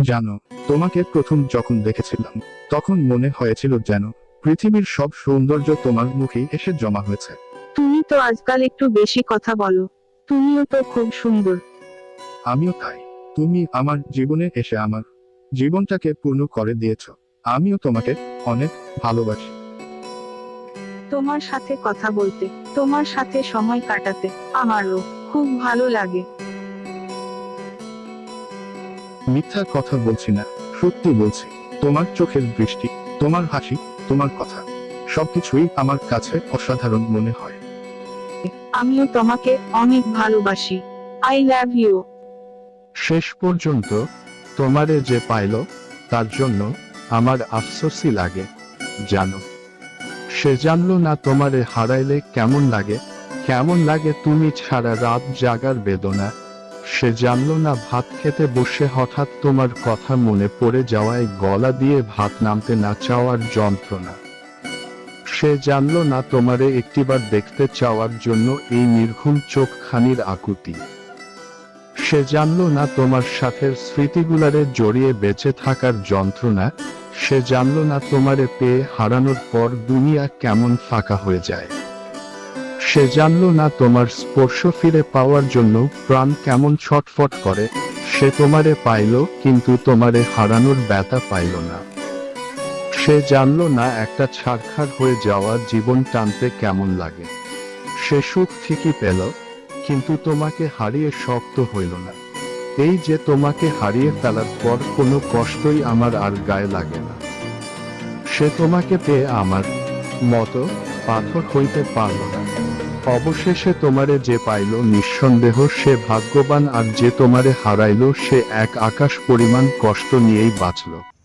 জানো তোমাকে প্রথম যখন দেখেছিলাম তখন মনে হয়েছিল যেন পৃথিবীর সব সৌন্দর্য তোমার মুখেই এসে জমা হয়েছে। তুমি তো আজকাল একটু বেশি কথা বলো তুমিও তো খুব সুন্দর। আমিও তাই তুমি আমার জীবনে এসে আমার জীবনটাকে পূর্ণ করে দিয়েছ আমিও তোমাকে অনেক ভালোবাসি। তোমার সাথে কথা বলতে তোমার সাথে সময় কাটাতে আমারও খুব ভালো লাগে। মিথ্যা কথা বলছি না সত্যি বলছি তোমার চোখের দৃষ্টি তোমার হাসি তোমার কথা সবকিছুই আমার কাছে অসাধারণ মনে হয়। আমিও তোমাকে অনেক ভালোবাসি আই লাভ ইউ শেষ পর্যন্ত তোমারে যে পাইল তার জন্য আমার আফসোসই লাগে জানো। সে জানলো না তোমারে হারাইলে কেমন লাগে কেমন লাগে তুমি ছাড়া রাত জাগার বেদনা। সে জানলো না ভাত খেতে বসে হঠাৎ তোমার কথা মনে পড়ে যাওয়ায় গলা দিয়ে ভাত নামতে না চাওয়ার যন্ত্রণা। সে জানলো না তোমারে একটিবার দেখতে চাওয়ার জন্য এই নির্ঘুম চোখখানির আকুতি। সে জানলো না তোমার সাথের স্মৃতিগুলারে জড়িয়ে বেঁচে থাকার যন্ত্রণা। সে জানলো না তোমারে পেয়ে হারানোর পর দুনিয়া কেমন ফাঁকা হয়ে যায়। সে জানলো না তোমার স্পর্শ ফিরে পাওয়ার জন্য প্রাণ কেমন ছটফট করে। সে তোমারে পাইল, কিন্তু তোমারে হারানোর ব্যথা পাইল না। সে জানল না একটা ছাড়খাড় হয়ে যাওয়া জীবন টানতে কেমন লাগে। সে সুখ ঠিকই পেল, কিন্তু তোমাকে হারিয়ে শক্ত হইল না। এই যে তোমাকে হারিয়ে ফেলার পর কোনো কষ্টই আমার আর গায়ে লাগে না। সে তোমাকে পেয়ে আমার মতো পাথর হইতে পারল না। অবশেষে তোমারে যে পাইল নিঃসন্দেহ, সে ভাগ্যবান আর যে তোমারে হারাইল, সে এক আকাশ পরিমাণ কষ্ট নিয়েই বাঁচল।